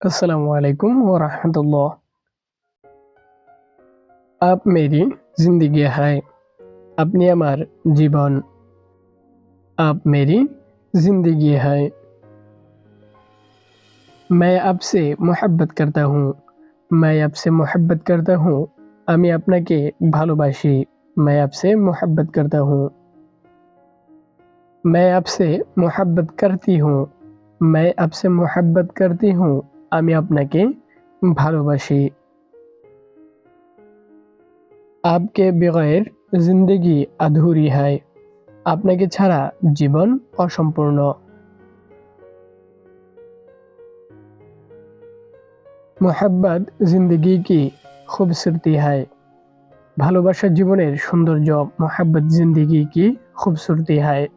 अस्सलाम वालेकुम व रहमतुल्लाह आप मेरी जिंदगी है আপনি আমার জীবন आप मेरी जिंदगी है मैं आपसे मोहब्बत करता हूँ मैं आपसे मोहब्बत करता हूँ আমি আপনাকে ভালোবাসি मैं आपसे मोहब्बत करता हूँ मैं आपसे मोहब्बत करती हूँ मैं आपसे मोहब्बत करती हूँ আমি আপনাকে ভালোবাসি। আপকে বেগয়ের জিন্দগি আধুরি হয়। আপনাকে ছাড়া জীবন অসম্পূর্ণ। মোহাব্বাত জিন্দগি কি খুবসুরতি হয়। ভালোবাসা জীবনের সৌন্দর্য, মোহাব্বত জিন্দগি কি খুবসুরতি হয়।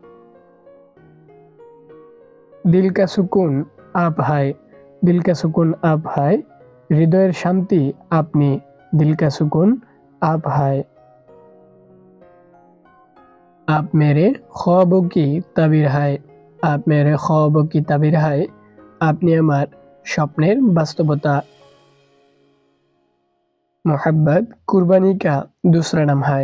দিল কা সুকুন আপ হয়। দিল কা সুকুন আপ হায় হৃদয়ের শান্তি আপনি দিল কা সুকুন আপ হায় आप मेरे ख्वाबों की তাবির হায় आप मेरे ख्वाबों की তাবির হায় আপনি আমার স্বপ্নের বাস্তবতা मोहब्बत कुर्बानी का दूसरा नाम है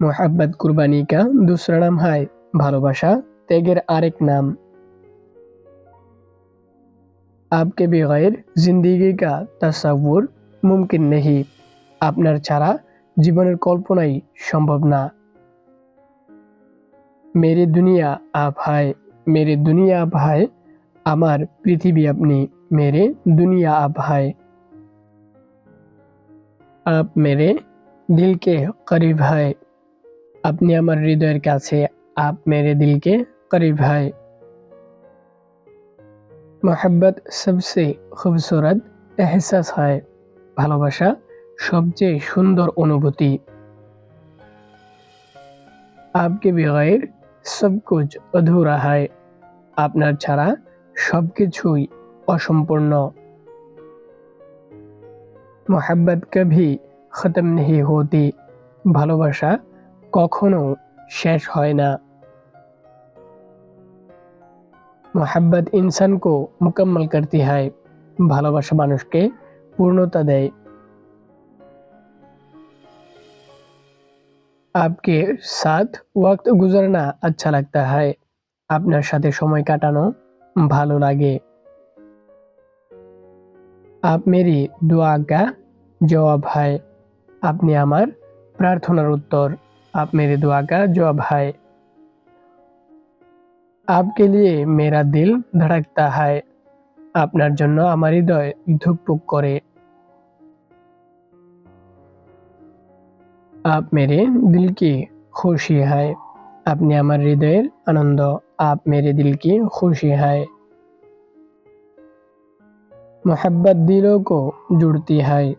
मोहब्बत कुर्बानी का दूसरा नाम है ভালোবাসা ত্যাগের আরেক নাম আপকে বেগের জিন্দিগি কা তাসাউর মুমকিন নেহি আপনার ছাড়া জীবনের কল্পনাই সম্ভব না মেরে দুনিয়া আপ হায় মেরে দুনিয়া আপ হায় আমার পৃথিবী আপনি মেরে দুনিয়া আপ হায় আপ মেরে দিলকে করিব হায় আপনি আমার হৃদয়ের কাছে আপ মেরে দিলকে করিব হায় মোহাব্বত সবসে খুবসুরত এহসাস হয়। ভালোবাসা সবচেয়ে সুন্দর অনুভূতি। আপকে বেগের সব কুছ অধুরা হয়। আপনার ছাড়া সবকিছুই অসম্পূর্ণ। মোহাব্বত কভি খতম নেহি হতি। ভালোবাসা কখনো শেষ হয় না। মোহাব্বত ইনসানকো মুকম্মল করতি হয় ভালোবাসা মানুষকে পূর্ণতা দেয় आपके साथ वक्त गुजरना अच्छा लगता है আপনার সাথে সময় কাটানো ভালো লাগে आप मेरी दुआ का जवाब है আপনি আমার প্রার্থনার উত্তর आप मेरी दुआ का जवाब है আপকে লিয়ে মেরা দিল ধড়কতা হায় আপনার জন্য আমার হৃদয় ধুকপুক করে আপ মেরে দিল খুশি হায় আপনি আমার হৃদয়ের আনন্দ আপ মেরে দিলকে খুশি হায় মোহাব্বত দিলকে জুড়তি হায়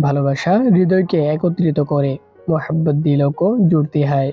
ভালোবাসা হৃদয়কে একত্রিত করে মোহাব্বত দিলকে জুড়তি হায়